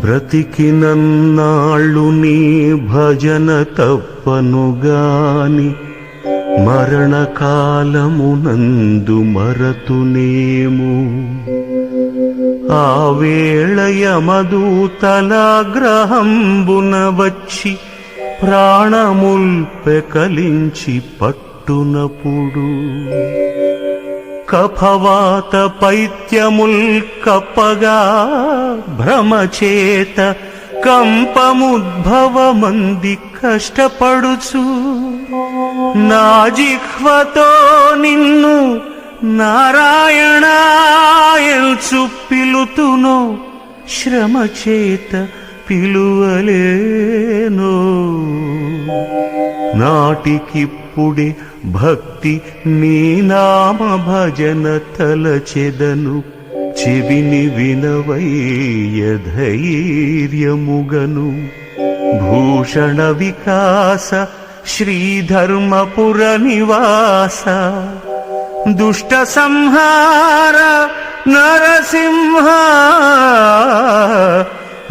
బ్రతికి నన్నాళ్ళు నీ భజన తప్పనుగాని మరణకాలమునందు మరతునేము. ఆ వేళయమదూతలాగ్రహంబున వచ్చి ప్రాణముల్పెకలించి పట్టునప్పుడు కఫవాత పైత్యముల్ కప్పగా భ్రమచేత కంపముద్భవమంది కష్టపడుచు. నా జిహ్వతో నిన్ను నారాయణాయల్చు పిలుతునో. పిలుతును చేత పిలువలే నాటికిప్పుడే భక్తి నీ నామ భజన తలచెదను. చెవిని వినవయ్య భూషణ వికాస శ్రీధర్మపుర నివాస. దుష్ట సంహార నరసింహ.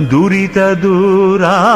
దురిత దూరా.